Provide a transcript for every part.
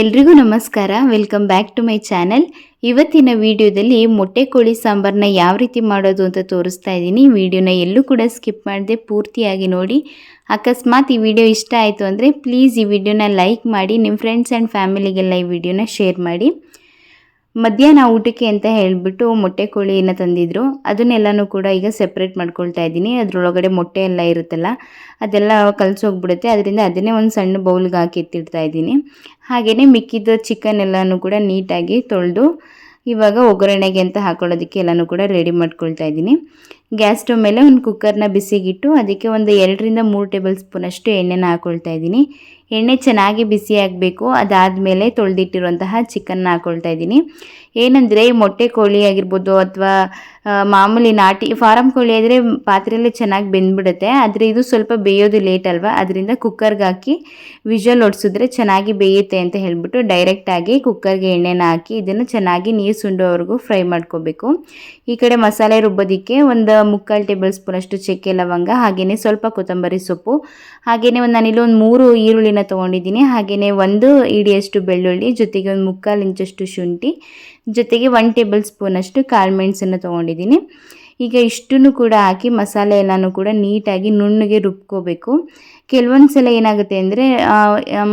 ಎಲ್ರಿಗೂ ನಮಸ್ಕಾರ. Welcome back to my channel ಇವತ್ತಿನ ವಿಡಿಯೋದಲ್ಲಿ ಮೊಟ್ಟೆ ಕೋಳಿ ಸಾಂಬಾರನ್ನ ಯಾವ ರೀತಿ ಮಾಡೋದು ಅಂತ ತೋರಿಸ್ತಾ ಇದ್ದೀನಿ. ವಿಡಿಯೋನ ಎಲ್ಲೂ ಕೂಡ ಸ್ಕಿಪ್ ಮಾಡದೆ ಪೂರ್ತಿಯಾಗಿ ನೋಡಿ. ಅಕಸ್ಮಾತ್ ಈ ವಿಡಿಯೋ ಇಷ್ಟ ಆಯಿತು ಅಂದರೆ ಪ್ಲೀಸ್ ಈ ವಿಡಿಯೋನ ಲೈಕ್ ಮಾಡಿ ನಿಮ್ಮ ಫ್ರೆಂಡ್ಸ್ ಆ್ಯಂಡ್ ಫ್ಯಾಮಿಲಿಗೆಲ್ಲ ಈ ವಿಡಿಯೋನ ಶೇರ್ ಮಾಡಿ. ಮಧ್ಯಾಹ್ನ ಊಟಕ್ಕೆ ಅಂತ ಹೇಳಿಬಿಟ್ಟು ಮೊಟ್ಟೆ ಕೋಳಿಯನ್ನು ತಂದಿದ್ರು. ಅದನ್ನೆಲ್ಲನೂ ಕೂಡ ಈಗ ಸೆಪ್ರೇಟ್ ಮಾಡ್ಕೊಳ್ತಾ ಇದ್ದೀನಿ. ಅದರೊಳಗಡೆ ಮೊಟ್ಟೆ ಎಲ್ಲ ಇರುತ್ತಲ್ಲ, ಅದೆಲ್ಲ ಕಲಸೋಗ್ಬಿಡುತ್ತೆ ಅದರಿಂದ ಅದನ್ನೇ ಒಂದು ಸಣ್ಣ ಬೌಲ್ಗೆ ಹಾಕಿ ಎತ್ತಿಡ್ತಾ ಇದ್ದೀನಿ. ಹಾಗೆಯೇ ಮಿಕ್ಕಿದ ಚಿಕನ್ ಎಲ್ಲನೂ ಕೂಡ ನೀಟಾಗಿ ತೊಳೆದು ಇವಾಗ ಒಗ್ಗರಣೆಗೆ ಅಂತ ಹಾಕೊಳ್ಳೋದಕ್ಕೆ ಎಲ್ಲನೂ ಕೂಡ ರೆಡಿ ಮಾಡ್ಕೊಳ್ತಾ ಇದ್ದೀನಿ. ಗ್ಯಾಸ್ ಸ್ಟವ್ ಮೇಲೆ ಒಂದು ಕುಕ್ಕರ್ನ ಬಿಸಿಗಿಟ್ಟು ಅದಕ್ಕೆ ಒಂದು ಎರಡರಿಂದ ಮೂರು ಟೇಬಲ್ ಸ್ಪೂನಷ್ಟು ಎಣ್ಣೆನ ಹಾಕ್ಕೊಳ್ತಾ ಇದ್ದೀನಿ. ಎಣ್ಣೆ ಚೆನ್ನಾಗಿ ಬಿಸಿ ಆಗಬೇಕು, ಅದಾದಮೇಲೆ ತೊಳೆದಿಟ್ಟಿರುವಂತಹ ಚಿಕನ್ನ ಹಾಕ್ಕೊಳ್ತಾ ಇದ್ದೀನಿ. ಏನಂದರೆ ಮೊಟ್ಟೆ ಕೋಳಿ ಆಗಿರ್ಬೋದು ಅಥವಾ ಮಾಮೂಲಿ ನಾಟಿ ಫಾರಮ್ ಕೋಳಿ ಆದರೆ ಪಾತ್ರೆಯಲ್ಲಿ ಚೆನ್ನಾಗಿ ಬೆಂದ್ಬಿಡುತ್ತೆ. ಆದರೆ ಇದು ಸ್ವಲ್ಪ ಬೇಯೋದು ಲೇಟ್ ಅಲ್ವಾ? ಅದರಿಂದ ಕುಕ್ಕರ್ಗೆ ಹಾಕಿ ವಿಷಲ್ ಒಡಿಸಿದ್ರೆ ಚೆನ್ನಾಗಿ ಬೇಯುತ್ತೆ ಅಂತ ಹೇಳಿಬಿಟ್ಟು ಡೈರೆಕ್ಟಾಗಿ ಕುಕ್ಕರ್ಗೆ ಎಣ್ಣೆನ ಹಾಕಿ ಇದನ್ನು ಚೆನ್ನಾಗಿ ನೀರು ಸುಂಡೋವರೆಗೂ ಫ್ರೈ ಮಾಡ್ಕೋಬೇಕು. ಈ ಕಡೆ ಮಸಾಲೆ ರುಬ್ಬೋದಕ್ಕೆ ಒಂದು ಮುಕ್ಕಾಲು ಟೇಬಲ್ ಸ್ಪೂನಷ್ಟು ಚಕ್ಕೆ ಲವಂಗ ಹಾಗೆಯೇ ಸ್ವಲ್ಪ ಕೊತ್ತಂಬರಿ ಸೊಪ್ಪು ಹಾಗೆಯೇ ಒಂದು ನಾನಿಲ್ಲಿ ಒಂದು ಮೂರು ಈರುಳ್ಳಿನ ತೊಗೊಂಡಿದ್ದೀನಿ. ಹಾಗೆಯೇ ಒಂದು ಇಡಿಯಷ್ಟು ಬೆಳ್ಳುಳ್ಳಿ, ಜೊತೆಗೆ ಒಂದು ಮುಕ್ಕಾಲು ಇಂಚಷ್ಟು ಶುಂಠಿ, ಜೊತೆಗೆ ಒನ್ ಟೇಬಲ್ ಸ್ಪೂನಷ್ಟು ಕಾಳು ಮೆಣಸನ್ನು ತೊಗೊಂಡಿದ್ದೀನಿ. ಈಗ ಇಷ್ಟನ್ನು ಕೂಡ ಹಾಕಿ ಮಸಾಲೆ ಎಲ್ಲನೂ ಕೂಡ ನೀಟಾಗಿ ನುಣ್ಣಗೆ ರುಬ್ಕೋಬೇಕು. ಕೆಲವೊಂದು ಸಲ ಏನಾಗುತ್ತೆ ಅಂದರೆ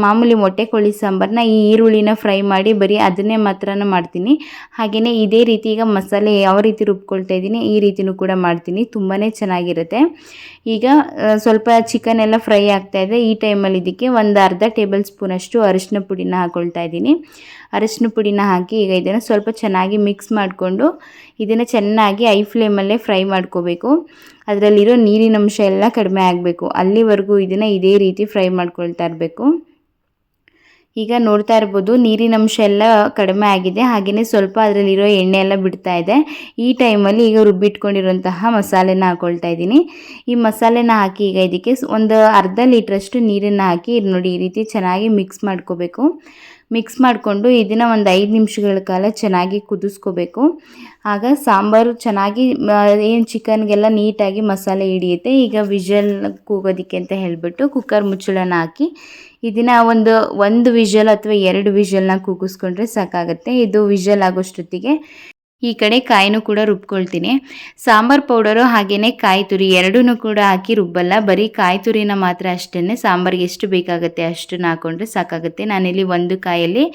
ಮಾಮೂಲಿ ಮೊಟ್ಟೆ ಕೋಳಿ ಸಾಂಬಾರನ್ನ ಈ ಈರುಳ್ಳಿನ ಫ್ರೈ ಮಾಡಿ ಬರೀ ಅದನ್ನೇ ಮಾತ್ರ ಮಾಡ್ತೀನಿ. ಹಾಗೆಯೇ ಇದೇ ರೀತಿ ಈಗ ಮಸಾಲೆ ಯಾವ ರೀತಿ ರುಬ್ಕೊಳ್ತಾ ಇದ್ದೀನಿ ಈ ರೀತಿಯೂ ಕೂಡ ಮಾಡ್ತೀನಿ. ತುಂಬಾ ಚೆನ್ನಾಗಿರುತ್ತೆ. ಈಗ ಸ್ವಲ್ಪ ಚಿಕನ್ ಎಲ್ಲ ಫ್ರೈ ಆಗ್ತಾಯಿದೆ ಈ ಟೈಮಲ್ಲಿ ಇದಕ್ಕೆ ಒಂದು ಅರ್ಧ ಟೇಬಲ್ ಸ್ಪೂನಷ್ಟು ಅರಿಶಿನ ಪುಡಿನ ಹಾಕ್ಕೊಳ್ತಾ ಇದ್ದೀನಿ. ಅರಿಶಿನ ಪುಡಿನ ಹಾಕಿ ಈಗ ಇದನ್ನು ಸ್ವಲ್ಪ ಚೆನ್ನಾಗಿ ಮಿಕ್ಸ್ ಮಾಡಿಕೊಂಡು ಇದನ್ನು ಚೆನ್ನಾಗಿ ಐ ಫ್ಲೇಮಲ್ಲೇ ಫ್ರೈ ಮಾಡ್ಕೋಬೇಕು. ಅದರಲ್ಲಿರೋ ನೀರಿನ ಅಂಶ ಎಲ್ಲ ಕಡಿಮೆ ಆಗಬೇಕು. ಅಲ್ಲಿವರೆಗೂ ಇದನ್ನು ಇದೇ ರೀತಿ ಫ್ರೈ ಮಾಡ್ಕೊಳ್ತಾ ಇರಬೇಕು. ಈಗ ನೋಡ್ತಾ ಇರ್ಬೋದು ನೀರಿನ ಅಂಶ ಎಲ್ಲ ಕಡಿಮೆ ಆಗಿದೆ. ಹಾಗೆಯೇ ಸ್ವಲ್ಪ ಅದರಲ್ಲಿರೋ ಎಣ್ಣೆ ಎಲ್ಲ ಬಿಡ್ತಾ ಇದೆ. ಈ ಟೈಮಲ್ಲಿ ಈಗ ರುಬ್ಬಿಟ್ಕೊಂಡಿರುವಂತಹ ಮಸಾಲೆನ ಹಾಕೊಳ್ತಾ ಇದ್ದೀನಿ. ಈ ಮಸಾಲೆನ ಹಾಕಿ ಈಗ ಇದಕ್ಕೆ ಒಂದು ಅರ್ಧ ಲೀಟ್ರಷ್ಟು ನೀರನ್ನು ಹಾಕಿ ನೋಡಿ ಈ ರೀತಿ ಚೆನ್ನಾಗಿ ಮಿಕ್ಸ್ ಮಾಡ್ಕೋಬೇಕು. ಮಿಕ್ಸ್ ಮಾಡಿಕೊಂಡು ಇದನ್ನು ಒಂದು ಐದು ನಿಮಿಷಗಳ ಕಾಲ ಚೆನ್ನಾಗಿ ಕುದಿಸ್ಕೋಬೇಕು. ಆಗ ಸಾಂಬಾರು ಚೆನ್ನಾಗಿ ಏನು ಚಿಕನ್ಗೆಲ್ಲ ನೀಟಾಗಿ ಮಸಾಲೆ ಹಿಡಿಯುತ್ತೆ, ಈಗ ವಿಷಲ್ ಕೂಗೋದಕ್ಕೆ ಅಂತ ಹೇಳಿಬಿಟ್ಟು ಕುಕ್ಕರ್ ಮುಚ್ಚಳನ ಹಾಕಿ ಇದನ್ನು ಒಂದು ಒಂದು ವಿಷಲ್ ಅಥವಾ ಎರಡು ವಿಷಲ್ನ ಕೂಗಿಸ್ಕೊಂಡ್ರೆ ಸಾಕಾಗುತ್ತೆ. ಇದು ವಿಷಲ್ ಆಗೋಷ್ಟೊತ್ತಿಗೆ ಈ ಕಡೆ ಕಾಯಿನೂ ಕೂಡ ರುಬ್ಕೊಳ್ತೀನಿ. ಸಾಂಬಾರ್ ಪೌಡರು ಹಾಗೆಯೇ ಕಾಯಿ ತುರಿ ಎರಡೂ ಕೂಡ ಹಾಕಿ ರುಬ್ಬಲ್ಲ. ಬರೀ ಕಾಯಿ ತುರಿನ ಮಾತ್ರ ಅಷ್ಟೇ ಸಾಂಬಾರಿಗೆ ಎಷ್ಟು ಬೇಕಾಗುತ್ತೆ ಅಷ್ಟನ್ನು ಹಾಕ್ಕೊಂಡ್ರೆ ಸಾಕಾಗುತ್ತೆ. ನಾನಿಲ್ಲಿ ಒಂದು ಕಾಯಲ್ಲಿ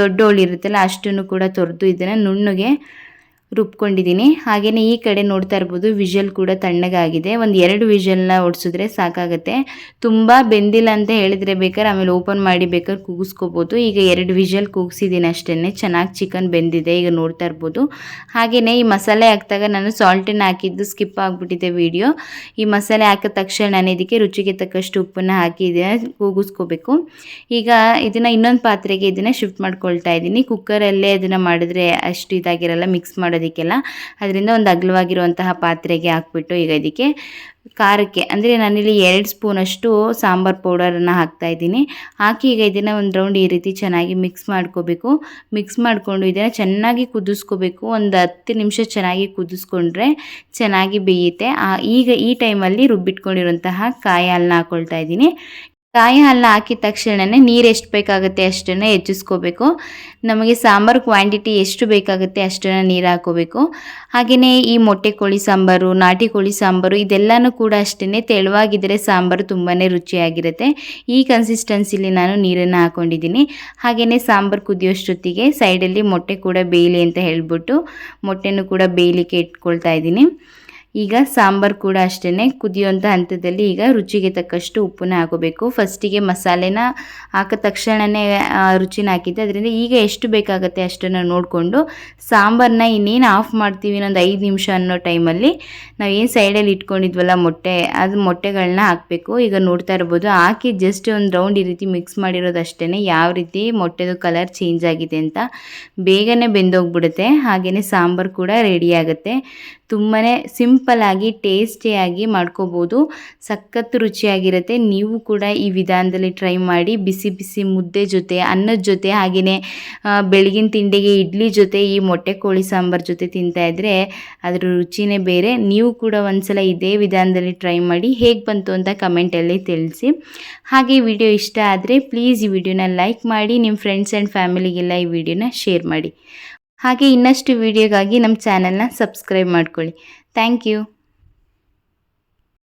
ದೊಡ್ಡ ಹೋಳಿರುತ್ತಲ್ಲ ಅಷ್ಟನ್ನು ಕೂಡ ತೊರೆದು ಇದನ್ನು ನುಣ್ಣಗೆ ರುಬ್ಕೊಂಡಿದ್ದೀನಿ. ಹಾಗೆಯೇ ಈ ಕಡೆ ನೋಡ್ತಾ ಇರ್ಬೋದು ವಿಷಲ್ ಕೂಡ ತಣ್ಣಗಾಗಿದೆ. ಒಂದು ಎರಡು ವಿಷಲ್ನ ಓಡಿಸಿದ್ರೆ ಸಾಕಾಗುತ್ತೆ. ತುಂಬ ಬೆಂದಿಲ್ಲ ಅಂತ ಹೇಳಿದ್ರೆ ಬೇಕಾದ್ರೆ ಆಮೇಲೆ ಓಪನ್ ಮಾಡಿ ಬೇಕಾದ್ರೆ ಕೂಗಿಸ್ಕೋಬೋದು. ಈಗ ಎರಡು ವಿಷಲ್ ಕೂಗಿಸಿದ್ದೀನಿ ಅಷ್ಟೇ ಚೆನ್ನಾಗಿ ಚಿಕನ್ ಬೆಂದಿದೆ, ಈಗ ನೋಡ್ತಾ ಇರ್ಬೋದು. ಹಾಗೆಯೇ ಈ ಮಸಾಲೆ ಹಾಕಿದಾಗ ನಾನು ಸಾಲ್ಟನ್ನು ಹಾಕಿದ್ದು ಸ್ಕಿಪ್ ಆಗಿಬಿಟ್ಟಿದೆ ವಿಡಿಯೋ ಈ ಮಸಾಲೆ ಹಾಕಿದ ತಕ್ಷಣ ನಾನು ಇದಕ್ಕೆ ರುಚಿಗೆ ತಕ್ಕಷ್ಟು ಉಪ್ಪನ್ನು ಹಾಕಿ ಇದನ್ನು ಕೂಗಿಸ್ಕೋಬೇಕು. ಈಗ ಇದನ್ನು ಇನ್ನೊಂದು ಪಾತ್ರೆಗೆ ಇದನ್ನು ಶಿಫ್ಟ್ ಮಾಡ್ಕೊಳ್ತಾ ಇದ್ದೀನಿ. ಕುಕ್ಕರಲ್ಲೇ ಅದನ್ನು ಮಾಡಿದ್ರೆ ಅಷ್ಟು ಇದಾಗಿರಲ್ಲ ಮಿಕ್ಸ್ ಮಾಡೋದು ಅದಕ್ಕೆಲ್ಲ ಅದರಿಂದ ಒಂದು ಅಗಲವಾಗಿರುವಂತಹ ಪಾತ್ರೆಗೆ ಹಾಕ್ಬಿಟ್ಟು ಈಗ ಇದಕ್ಕೆ ಖಾರಕ್ಕೆ, ಅಂದರೆ ನಾನಿಲ್ಲಿ ಎರಡು ಸ್ಪೂನಷ್ಟು ಸಾಂಬಾರು ಪೌಡರನ್ನು ಇದ್ದೀನಿ. ಹಾಕಿ ಈಗ ಇದನ್ನು ಒಂದು ರೌಂಡ್ ಈ ರೀತಿ ಚೆನ್ನಾಗಿ ಮಿಕ್ಸ್ ಮಾಡ್ಕೋಬೇಕು. ಮಿಕ್ಸ್ ಮಾಡಿಕೊಂಡು ಇದನ್ನು ಚೆನ್ನಾಗಿ ಕುದಿಸ್ಕೋಬೇಕು. ಒಂದು ಹತ್ತು ನಿಮಿಷ ಚೆನ್ನಾಗಿ ಕುದಿಸ್ಕೊಂಡ್ರೆ ಚೆನ್ನಾಗಿ ಬೇಯುತ್ತೆ. ಈಗ ಈ ಟೈಮಲ್ಲಿ ರುಬ್ಬಿಟ್ಕೊಂಡಿರುವಂತಹ ಕಾಯಿ ಹಾಲನ್ನ ಹಾಕ್ಕೊಳ್ತಾ ಇದ್ದೀನಿ. ಕಾಯಿ ಹಾಲನ್ನ ಹಾಕಿದ ತಕ್ಷಣವೇ ನೀರು ಎಷ್ಟು ಬೇಕಾಗುತ್ತೆ ಅಷ್ಟನ್ನು ಹೆಚ್ಚಿಸ್ಕೋಬೇಕು. ನಮಗೆ ಸಾಂಬಾರು ಕ್ವಾಂಟಿಟಿ ಎಷ್ಟು ಬೇಕಾಗುತ್ತೆ ಅಷ್ಟನ್ನು ನೀರು ಹಾಕೋಬೇಕು. ಹಾಗೆಯೇ ಈ ಮೊಟ್ಟೆ ಕೋಳಿ ಸಾಂಬಾರು, ನಾಟಿ ಕೋಳಿ ಸಾಂಬಾರು ಇದೆಲ್ಲನೂ ಕೂಡ ಅಷ್ಟೇ ತೆಳುವಾಗಿದ್ದರೆ ಸಾಂಬಾರು ತುಂಬಾ ರುಚಿಯಾಗಿರುತ್ತೆ. ಈ ಕನ್ಸಿಸ್ಟೆನ್ಸಿಲಿ ನಾನು ನೀರನ್ನು ಹಾಕ್ಕೊಂಡಿದ್ದೀನಿ ಹಾಗೆಯೇ ಸಾಂಬಾರು ಕುದಿಯೋಷ್ಟೊತ್ತಿಗೆ ಸೈಡಲ್ಲಿ ಮೊಟ್ಟೆ ಕೂಡ ಬೇಯಲಿ ಅಂತ ಹೇಳ್ಬಿಟ್ಟು ಮೊಟ್ಟೆನೂ ಕೂಡ ಬೇಯಲಿಕ್ಕೆ ಇಟ್ಕೊಳ್ತಾ ಇದ್ದೀನಿ. ಈಗ ಸಾಂಬಾರು ಕೂಡ ಅಷ್ಟೇ ಕುದಿಯುವಂಥ ಹಂತದಲ್ಲಿ ಈಗ ರುಚಿಗೆ ತಕ್ಕಷ್ಟು ಉಪ್ಪನ್ನ ಹಾಕೋಬೇಕು. ಫಸ್ಟಿಗೆ ಮಸಾಲೆನ ಹಾಕಿದ ತಕ್ಷಣವೇ ರುಚಿನ ಹಾಕಿದ್ದೆ. ಅದರಿಂದ ಈಗ ಎಷ್ಟು ಬೇಕಾಗುತ್ತೆ ಅಷ್ಟನ್ನು ನೋಡಿಕೊಂಡು ಸಾಂಬಾರನ್ನ ಇನ್ನೇನು ಆಫ್ ಮಾಡ್ತೀವಿ ಇನ್ನೊಂದು ಐದು ನಿಮಿಷ ಅನ್ನೋ ಟೈಮಲ್ಲಿ ನಾವು ಏನು ಸೈಡಲ್ಲಿ ಇಟ್ಕೊಂಡಿದ್ವಲ್ಲ ಮೊಟ್ಟೆ, ಅದು ಮೊಟ್ಟೆಗಳನ್ನ ಹಾಕಬೇಕು. ಈಗ ನೋಡ್ತಾ ಇರ್ಬೋದು, ಹಾಕಿ ಜಸ್ಟ್ ಒಂದು ರೌಂಡ್ ಈ ರೀತಿ ಮಿಕ್ಸ್ ಮಾಡಿರೋದು ಅಷ್ಟೇ ಯಾವ ರೀತಿ ಮೊಟ್ಟೆದು ಕಲರ್ ಚೇಂಜ್ ಆಗಿದೆ ಅಂತ ಬೇಗನೆ ಬೆಂದೋಗ್ಬಿಡುತ್ತೆ. ಹಾಗೆಯೇ ಸಾಂಬಾರು ಕೂಡ ರೆಡಿ ಆಗುತ್ತೆ. ತುಂಬಾ ಸಿಂಪಲ್ಲಾಗಿ ಟೇಸ್ಟಿಯಾಗಿ ಮಾಡ್ಕೋಬೋದು. ಸಖತ್ತು ರುಚಿಯಾಗಿರುತ್ತೆ. ನೀವು ಕೂಡ ಈ ವಿಧಾನದಲ್ಲಿ ಟ್ರೈ ಮಾಡಿ, ಬಿಸಿ ಬಿಸಿ ಮುದ್ದೆ ಜೊತೆ, ಅನ್ನದ ಜೊತೆ ಹಾಗೆಯೇ ಬೆಳಗಿನ ತಿಂಡಿಗೆ ಇಡ್ಲಿ ಜೊತೆ, ಈ ಮೊಟ್ಟೆ ಕೋಳಿ ಸಾಂಬಾರು ಜೊತೆ ತಿಂತಾ ಅದರ ಅದ್ರ ರುಚಿನೇ ಬೇರೆ. ನೀವು ಕೂಡ ಒಂದ್ಸಲ ಇದೇ ವಿಧಾನದಲ್ಲಿ ಟ್ರೈ ಮಾಡಿ, ಹೇಗೆ ಬಂತು ಅಂತ ಕಮೆಂಟಲ್ಲಿ ತಿಳಿಸಿ. ಹಾಗೆ ವಿಡಿಯೋ ಇಷ್ಟ ಆದರೆ, ಪ್ಲೀಸ್ ಈ ವಿಡಿಯೋನ ಲೈಕ್ ಮಾಡಿ ನಿಮ್ಮ ಫ್ರೆಂಡ್ಸ್ ಆ್ಯಂಡ್ ಫ್ಯಾಮಿಲಿಗೆಲ್ಲ ಈ ವಿಡಿಯೋನ ಶೇರ್ ಮಾಡಿ. ಹಾಗೆ ಇನ್ನಷ್ಟು ವಿಡಿಯೋಗಾಗಿ ನಮ್ಮ ಚಾನಲ್ನ ಸಬ್ಸ್ಕ್ರೈಬ್ ಮಾಡ್ಕೊಳ್ಳಿ. Thank you